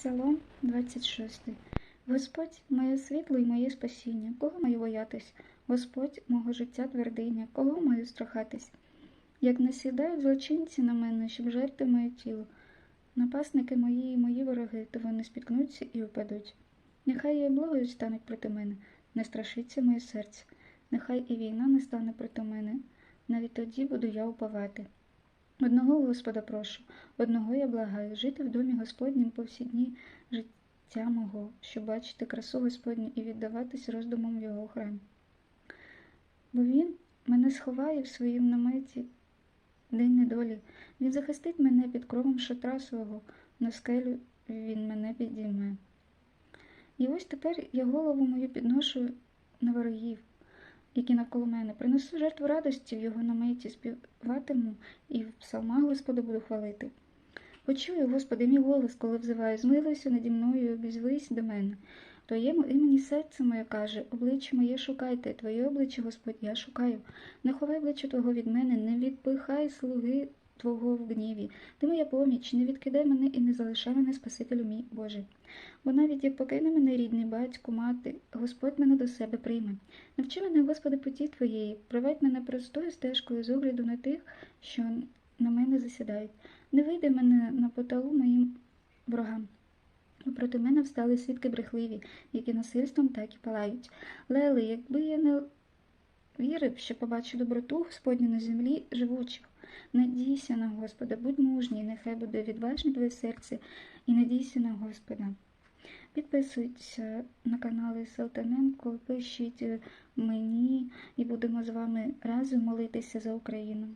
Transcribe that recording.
Псалом 26. Господь моє світло і моє спасіння, кого маю боятись? Господь мого життя твердиня, кого маю страхатись? Як насідають злочинці на мене, щоб жерти моє тіло, напасники мої і мої вороги, то вони спіткнуться і упадуть. Нехай і облогою стануть проти мене, не страшиться моє серце, нехай і війна не стане проти мене, навіть тоді буду я уповати. Одного Господа прошу, одного я благаю, жити в домі Господнім по всі дні життя мого, щоб бачити красу Господню і віддаватись роздумам в його храмі. Бо він мене сховає в своїм наметі день недолі, він захистить мене під кровом шатра свого, на скелю він мене підійме. І ось тепер я голову мою підношу на ворогів, які навколо мене. Принесу жертву радості в його наметі, співатиму і в псалмах Господа буду хвалити. Почую, Господи, мій голос, коли взиваю, змилуйся наді мною обізвись до мене. Твоєму імені серце моє каже, обличчя моє шукайте, Твоє обличчя, Господь, я шукаю. Не ховай обличчя Твого від мене, не відпихай слуги Твого в гніві. Ти моя поміч, не відкидай мене і не залишай мене, Спасителю мій Боже. Бо навіть як покине мене рідний батько, мати, Господь мене до себе прийме. Навчи мене, Господи, поті Твоєї, проведь мене простою стежкою з огляду на тих, що на мене засідають. Не вийде мене на поталу моїм ворогам. Проти мене встали свідки брехливі, які насильством так і палають. Лели, якби я не вірив, що побачу доброту Господню на землі живучих. Надійся на Господа, будь мужній, нехай буде відважне твоє серце, і надійся на Господа. Підписуйтеся на канали Салтаненко, пишіть мені і будемо з вами разом молитися за Україну.